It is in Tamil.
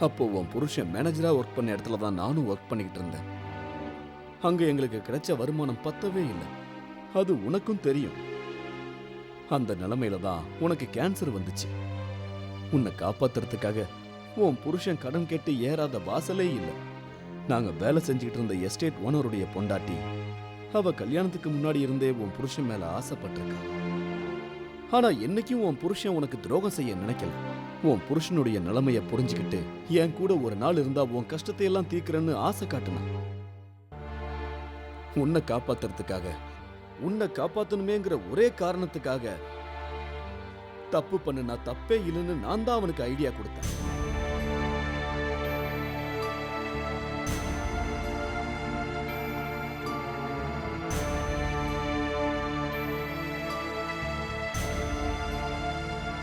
அப்போ உன் புருஷன் மேனேஜரா ஒர்க் பண்ண இடத்துல தான் நானும் ஒர்க் பண்ணிக்கிட்டு இருந்தேன். அங்க எங்களுக்கு கிடைச்ச வருமானம் பத்தவே இல்லை. அது உனக்கும் தெரியும். அந்த நிலைமையில தான் உனக்கு கேன்சர் வந்துச்சு. உன்னை காப்பாத்துறதுக்காக உன் புருஷன் கடன் கேட்டு ஏறாத வாசலே இல்லை. நாங்க வேலை செஞ்சுக்கிட்டு இருந்த எஸ்டேட் ஓனருடைய பொண்டாட்டி அவ கல்யாணத்துக்கு முன்னாடி இருந்தே உன் புருஷன் மேல ஆசைப்பட்டிருக்கா. ஆனா என்னைக்கும் உன் புருஷன் உனக்கு துரோகம் செய்ய நினைக்கல. உன் புருஷனுடைய நிலைமைய புரிஞ்சுக்கிட்டு என் கூட ஒரு நாள் இருந்தா உன் கஷ்டத்தை எல்லாம் தீர்க்கிறேன்னு ஆசை காட்டினான் உன்னை காப்பாத்துறதுக்காக உன்னை காப்பாத்தணுமேங்கிற ஒரே காரணத்துக்காக தப்பு பண்ணுனா தப்பே இல்லைன்னு நான் தான் அவனுக்கு ஐடியா கொடுத்தேன்.